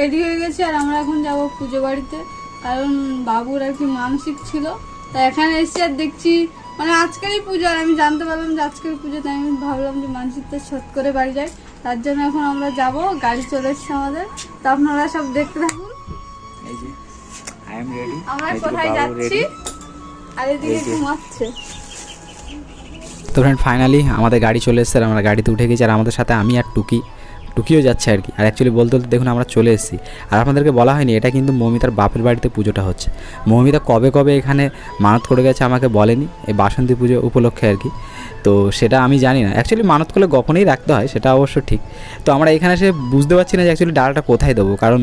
Ready হয়ে গেছি আর আমরা এখন যাব পুজো বাড়িতে। কারণ বাবুর আর কি মানসিক ছিল তা এখানে এসে আর দেখছি মানে আজকেরই পুজো আর আমি জানতে পারলাম যে আজকের পুজো তাই আমি ভাবলাম যে মানসিকটা শোধ করে বাড়ি যাই। তার জন্য এখন আমরা যাব গাড়ি চলে এসছে আমাদের। তা আপনারা সব দেখতে থাকুন। আমরা কোথায় যাচ্ছি? আর এদিকে ঘুমাচ্ছে। তো ফ্রেন্ড ফাইনালি আমাদের গাড়ি চলে এসেছে আর আমরা গাড়িতে উঠে গেছি আর আমাদের সাথে আমি আর টুকি। টুকিও যাচ্ছে আর কি। আর অ্যাকচুয়ালি বলতে বলতে দেখুন আমরা চলে এসেছি। আর আপনাদেরকে বলা হয়নি, এটা কিন্তু মৌমিতার বাপের বাড়িতে পুজোটা হচ্ছে। মৌমিতা কবে কবে এখানে মানত করে গেছে আমাকে বলেনি, এই বাসন্তী পুজো উপলক্ষে আর কি। তো সেটা আমি জানি না। অ্যাকচুয়ালি মানত করলে গোপনেই রাখতে হয়, সেটা অবশ্য ঠিক। তো আমরা এখানে এসে বুঝতে পারছি না যে অ্যাকচুয়ালি ডালটা কোথায় দেবো, কারণ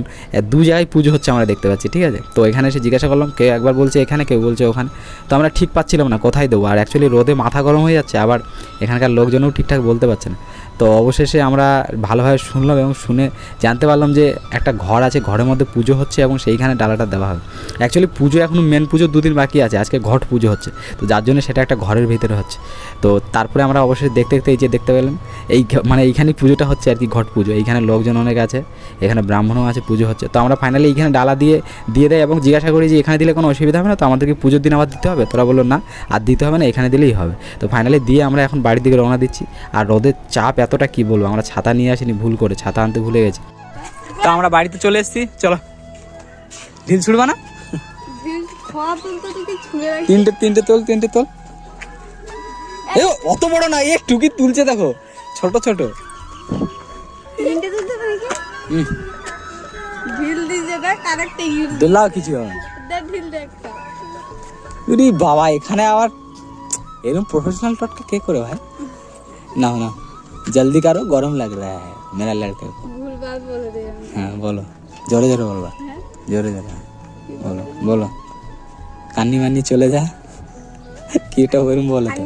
দু জায়গায় পুজো হচ্ছে আমরা দেখতে পাচ্ছি, ঠিক আছে? তো এখানে এসে জিজ্ঞাসা করলাম, কেউ একবার বলছে এখানে, কেউ বলছে ওখানে। তো আমরা ঠিক পাচ্ছিলাম না কোথায় দেবো, আর অ্যাকচুয়ালি রোদে মাথা গরম হয়ে যাচ্ছে, আবার এখানকার লোকজনও ঠিকঠাক বলতে পারছে না। তো অবশেষে আমরা ভালোভাবে শুনলাম এবং শুনে জানতে পারলাম যে একটা ঘর আছে, ঘরের মধ্যে পুজো হচ্ছে এবং সেইখানে ডালাটা দেওয়া হবে অ্যাকচুয়ালি পুজো এখনও মেন পুজো দুদিন বাকি আছে, আজকে ঘট পুজো হচ্ছে। তো যার জন্য সেটা একটা ঘরের ভিতরে হচ্ছে। তো তারপরে আমরা অবশ্যই দেখতে দেখতে এই যে দেখতে পেলাম এই মানে এইখানেই পুজোটা হচ্ছে আর কি ঘট পুজো। এইখানে লোকজন অনেক আছে এখানে ব্রাহ্মণও আছে পুজো হচ্ছে। তো আমরা ফাইনালি এইখানে ডালা দিয়ে দিয়ে দেয় এবং জিজ্ঞাসা করি যে এখানে দিলে কোনো অসুবিধা হবে না? তো আমাদেরকে পুজোর দিন আবার দিতে হবে? তোরা বলল না আর দিতে হবে না এখানে দিলেই হবে। তো ফাইনালি দিয়ে আমরা এখন বাড়ির দিকে রওনা দিচ্ছি। আর রোদের চাপ এতটা কি বলব? আমরা ছাতা নিয়ে আসিনি ভুল করে ছাতা আনতে ভুলে গেছি। তো আমরা বাড়িতে চলে এসেছি চলো। ঢিল ছুড়বা না? তিনটে তিনটে তোল তিনটে তোল। এ অত বড় না একটু টুকি তুলছে দেখো। ছোট ছোট। তিনটে তুলতে কিছু হয় ঢিল দেখ বাবা এখানে আবার এরকম প্রফেশনাল টটকা কে করে ভাই? না না জলদি কারও গরম লাগ রা হ্যাঁ মেরা লড়কে হ্যাঁ বলো। জোরে জোরে বলবা। জোরে জোরে। বলো বলো। কান্নি মান্নি চলে যা। কি এটা ওরম বলে তো?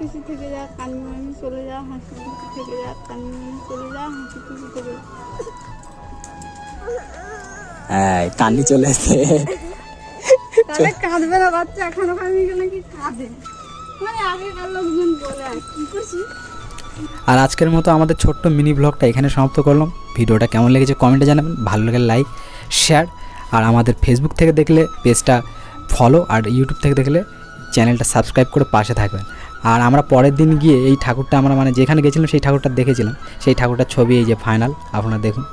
খুশি থেকে যা কান্নি মানি চলে যা হাসি খুশি থেকে যা কান্নি মানি চলে যা হাসি খুশি থেকে হ্যাঁ কান্নি চলে এসে তাহলে কাঁদবে না বাচ্চা এখনও গেলে কি কাঁদে? মানে আগেকার লোকজন বলে আর কি করছি আর আজকের মতো আমাদের ছোট্ট মিনি ব্লগটা এখানে সমাপ্ত করলাম। ভিডিওটা কেমন লেগেছে কমেন্টে জানাবেন। ভালো লাগলে লাইক শেয়ার আর আমাদের ফেসবুক থেকে দেখলে পেজটা ফলো আর ইউটিউব থেকে দেখলে চ্যানেলটা সাবস্ক্রাইব করে পাশে থাকবেন। আর আমরা পরের দিন গিয়ে এই ঠাকুরটা আমরা মানে যেখানে গেছিলাম সেই ঠাকুরটা দেখেছিলাম। সেই ঠাকুরটার ছবি এই যে ফাইনাল আপনারা দেখুন।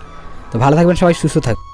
তো ভালো থাকবেন সবাই, সুস্থ থাকবেন।